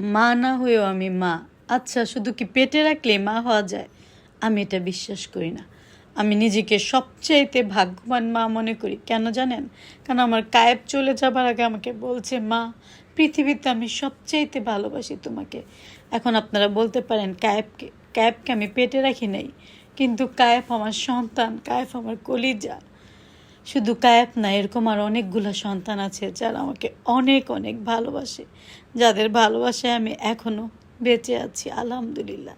মা না হয়েও আমি মা। আচ্ছা শুধু কি পেটে রাখলে মা হওয়া যায়? আমি এটা বিশ্বাস করি না। আমি নিজেকে সবচাইতে ভাগ্যবান মা মনে করি। কেন জানেন? কারণ আমার কায়েব চলে যাবার আগে আমাকে বলছে, মা, পৃথিবীতে আমি সবচাইতে ভালোবাসি তোমাকে। এখন আপনারা বলতে পারেন, কায়েবকে কায়েবকে আমি পেটে রাখি নাই। কিন্তু কায়েব আমার সন্তান, কায়েব আমার কলিজা। শুধু কায়েব না এরকম আর অনেকগুলো সন্তান আছে যারা আমাকে অনেক অনেক ভালোবাসে। যাদের ভালোবাসায় আমি এখনও বেঁচে আছি আলহামদুলিল্লাহ।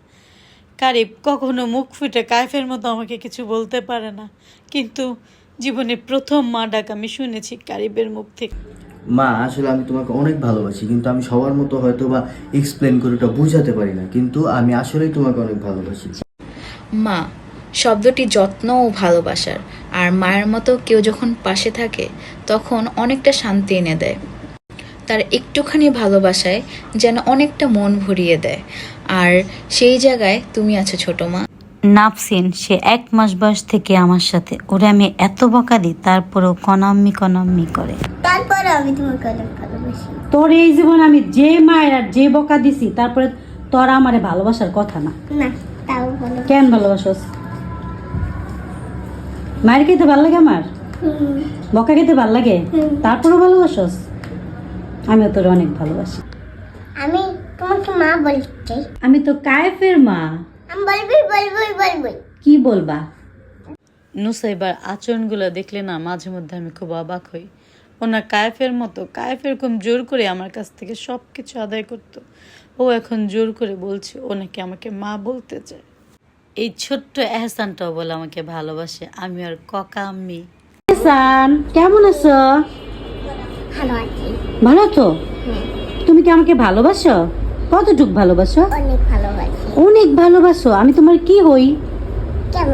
কারিব কখনো মুখ ফুটে কায়েফের মতো আমাকে কিছু বলতে পারে না কিন্তু জীবনে প্রথম মা ডাক আমি শুনেছি কারিবের মুখ থেকে। মা আসলে আমি তোমাকে অনেক ভালোবাসি কিন্তু আমি সবার মতো হয়তো বা এক্সপ্লেন করে ওটা বোঝাতে পারি না কিন্তু আমি আসলেই তোমাকে অনেক ভালোবাসি। মা শব্দটি যত্ন ও ভালোবাসার। আর মায়ের মতো কেউ যখন পাশে থাকে তখন অনেকটা শান্তি এনে দেয়। তার একটুখানি ভালোবাসায় যেন অনেকটা মন ভরিয়ে দেয়। আর সেই জায়গায় তুমি আছো ছোট মা। নাফসিন সে এক মাস বয়স থেকে আমার সাথে। ওরে আমি এত বকা দিই তারপরও কনাম্মি কনাম্মি করে। তারপরে আমি তোমাকে অনেক ভালোবাসি। তোর এই জীবন আমি যে মায়ের আর যে বকা দিছি তারপরে তোর আমারে ভালোবাসার কথা না। না তাও কেন ভালোবাসস? মায়ের খেতে ভালো লাগে আমার? বকা খেতে ভালো লাগে। তারপরেও ভালোবাসস? আমিও তোর অনেক ভালোবাসি। আমি তোমাকে মা বলতে আমি তো কায়েফের মা। আমি বলবি বলবি বলবি। কি বলবা? নুসাইবার আচরণগুলো দেখলে না মাঝে মধ্যে আমি খুব অবাক হই। ওনার কায়েফের মতো কায়েফ এরকম জোর করে আমার কাছ থেকে সব কিছু আদায় করতো। ও এখন জোর করে বলছে ও নাকি আমাকে মা বলতে চায়। এই ছোট্ট এহসানটাও বলে আমাকে ভালোবাসে। আমি আর ককা আম্মি। সান কেমন আছো? ভালো আছি। ভালো তো তুমি কি আমাকে ভালোবাসো? কতটুক ভালোবাসো? অনেক ভালোবাসি। অনেক ভালোবাসো। আমি তোমার কি হই? কেন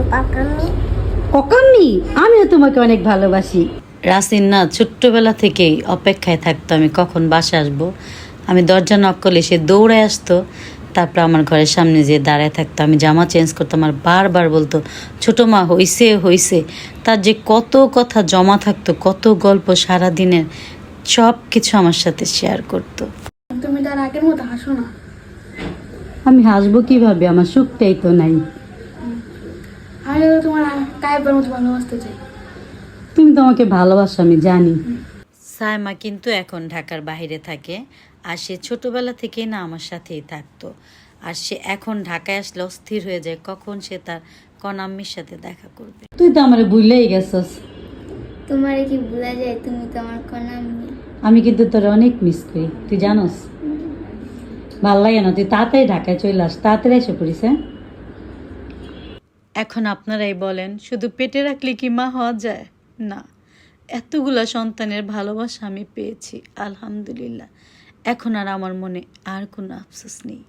ককাম্মি আমিও তোমাকে অনেক ভালোবাসি। রাসিন না ছোট্টবেলা থেকেই অপেক্ষায় থাকতো আমি কখন বাসে আসব। আমি দরজা নক করলে সে দৌড়ে আসতো। তারপর আমার ঘরের সামনে যে দাঁড়ায় থাকতো আমি জামা চেঞ্জ করতাম আর বারবার বলতো ছোটো মা হইছে হইছে। তার যে কত কথা জমা থাকতো কত গল্প সারা দিনের সব কিছু আমার সাথে শেয়ার করতো। তুমি তার আগের মতো হাসো না। আমি হাসবো কীভাবে? আমার সুখটাই তো নাই। আমি তো তোমার কায়েবের মতো ভালোবাসতে চাই। তুমি তো আমাকে ভালোবাসো আমি জানি। সায়মা কিন্তু এখন ঢাকার বাইরে থাকে। আর সে ছোটবেলা থেকেই না আমার সাথেই থাকতো। আর সে এখন ঢাকায় আসলে অস্থির হয়ে যায় কখন সে তার কনাম্মির সাথে দেখা করবে। তুই তো আমার ভুলেই গেছস। তোমার কি ভুলা যায়? তুমি তো আমার কনামি আমি কিন্তু তোর অনেক মিস করি তুই জানোস? ভালো লাগে না তুই তাড়াতাড়ি ঢাকায় চলে আস তাড়াতাড়ি এসে পড়িস হ্যাঁ? এখন আপনারাই বলেন শুধু পেটে রাখলে কি মা হওয়া যায়? না এতগুলা সন্তানের ভালোবাসা আমি পেয়েছি আলহামদুলিল্লাহ। এখন আর আমার মনে আর কোনো আফসোস নেই।